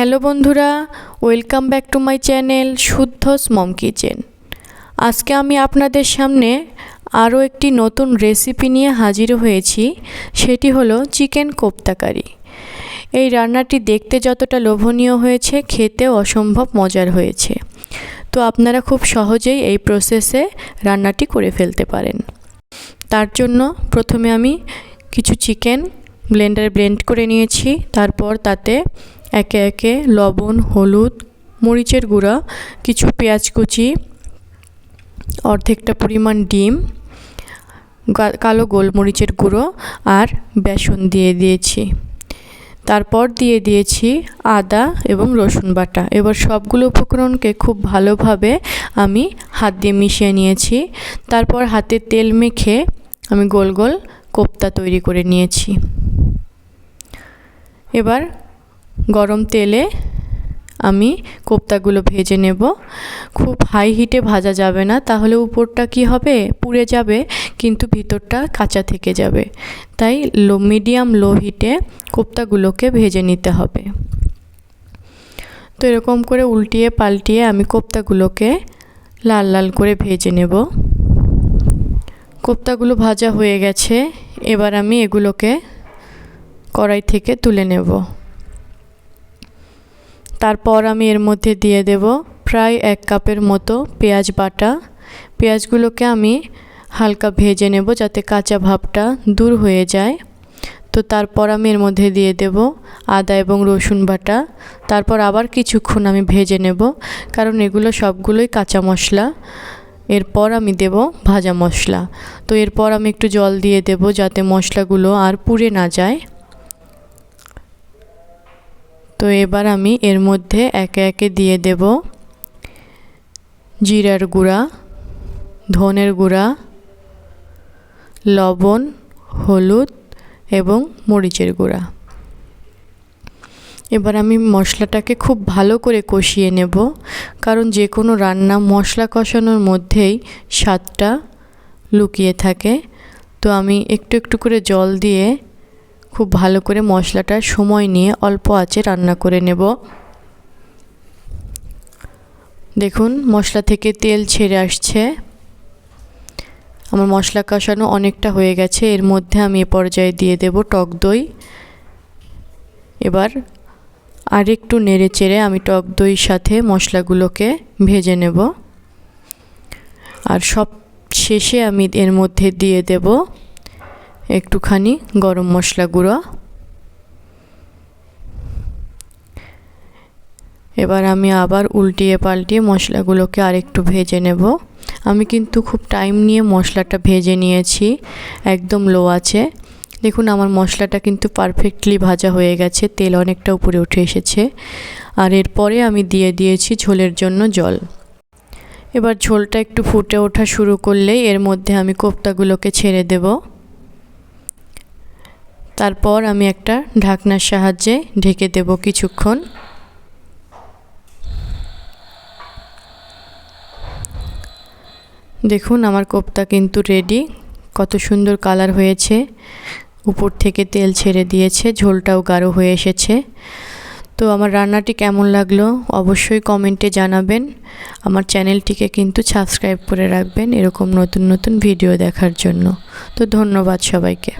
Hello বন্ধুরা, welcome back to my channel Shuddha mom kitchen. আজকে আমি আপনাদের সামনে আরও একটি নতুন রেসিপি নিয়ে হাজির হয়েছি, সেটি হলো চিকেন কোপ্তাকারি এই রান্নাটি দেখতে যতটা লোভনীয় হয়েছে খেতে অসম্ভব মজার হয়েছে। তো আপনারা খুব সহজেই এই প্রসেসে রান্নাটি করে ফেলতে পারেন। তার জন্য প্রথমে আমি কিছু চিকেন ব্লেন্ডারে ব্লেন্ড করে নিয়েছি, তারপর তাতে একে একে লবণ, হলুদ, মরিচের গুঁড়া, কিছু পেঁয়াজ কুচি, অর্ধেকটা পরিমাণ ডিম কালো গোলমরিচের গুঁড়ো আর বেসন দিয়ে দিয়েছি। তারপর দিয়ে দিয়েছি আদা এবং রসুন বাটা। এবার সবগুলো উপকরণকে খুব ভালোভাবে আমি হাত দিয়ে মিশিয়ে নিয়েছি। তারপর হাতে তেল মেখে আমি গোল গোল কোপ্তা তৈরি করে নিয়েছি। এবার গরম তেলে আমি কোপ্তাগুলো ভেজে নেব। খুব হাই হিটে ভাজা যাবে না, তাহলে উপরটা কি হবে? পুড়ে যাবে, কিন্তু ভিতরটা কাঁচা থেকে যাবে। তাই লো মিডিয়াম লো হিটে কোপ্তাগুলোকে ভেজে নিতে হবে। তো এরকম করে উল্টিয়ে পাল্টিয়ে আমি কোপ্তাগুলোকে লাল লাল করে ভেজে নেব। কোপ্তাগুলো ভাজা হয়ে গেছে, এবার আমি এগুলোকে কড়াই থেকে তুলে নেব। তারপর আমি এর মধ্যে দিয়ে দেব প্রায় এক কাপের মতো পেঁয়াজ বাটা। পেঁয়াজগুলোকে আমি হালকা ভেজে নেব যাতে কাঁচা ভাবটা দূর হয়ে যায়। তো তারপর আমি এর মধ্যে দিয়ে দেব আদা এবং রসুন বাটা। তারপর আবার কিছুক্ষণ আমি ভেজে নেব কারণ এগুলো সবগুলোই কাঁচা মশলা। এরপর আমি দেব ভাজা মশলা। তো এরপর আমি একটু জল দিয়ে দেব যাতে মশলাগুলো আর পুড়ে না যায়। তো এবার আমি এর মধ্যে একে একে দিয়ে দেব জিরার গুঁড়া, ধনের গুঁড়া, লবণ, হলুদ এবং মরিচের গুঁড়া। এবার আমি মশলাটাকে খুব ভালো করে কষিয়ে নেব, কারণ যে কোনো রান্না মশলা কষানোর মধ্যেই স্বাদটা লুকিয়ে থাকে। তো আমি একটু একটু করে জল দিয়ে খুব ভালো করে মশলাটা সময় নিয়ে অল্প আঁচে রান্না করে নেব। দেখুন, মশলা থেকে তেল ছেড়ে আসছে। আমার মশলা কষানো অনেকটা হয়ে গেছে। এর মধ্যে আমি এ পর্যায়ে দিয়ে দেব টক দই। এবার আরেকটু নেড়ে চেড়ে আমি টক দইয়ের সাথে মশলাগুলোকে ভেজে নেব। আর সব শেষে আমি এর মধ্যে দিয়ে দেব একটুখানি গরম মশলা গুঁড়ো। এবার আমি আবার উল্টিয়ে পাল্টিয়ে মশলাগুলোকে আরেকটু ভেজে নেব। আমি কিন্তু খুব টাইম নিয়ে মশলাটা ভেজে নিয়েছি, একদম লো আছে। দেখুন, আমার মশলাটা কিন্তু পারফেক্টলি ভাজা হয়ে গেছে, তেল অনেকটা উপরে উঠে এসেছে। আর এরপরে আমি দিয়ে দিয়েছি ঝোলের জন্য জল। এবার ঝোলটা একটু ফুটে ওঠা শুরু করলেই এর মধ্যে আমি কোপ্তাগুলোকে ছেড়ে দেবো। তারপর আমি একটা ঢাকনার সাহায্যে ঢেকে দেব কিছুক্ষণ। দেখুন, আমার কোপ্তা কিন্তু রেডি কত সুন্দর কালার হয়েছে। উপর থেকে তেল ছেড়ে দিয়েছে, ঝোলটাও গাঢ় হয়ে এসেছে। তো আমার রান্নাটি কেমন লাগল অবশ্যই কমেন্টে জানাবেন। আমার চ্যানেলটিকে কিন্তু সাবস্ক্রাইব করে রাখবেন এরকম নতুন নতুন ভিডিও দেখার জন্য। তো ধন্যবাদ সবাইকে।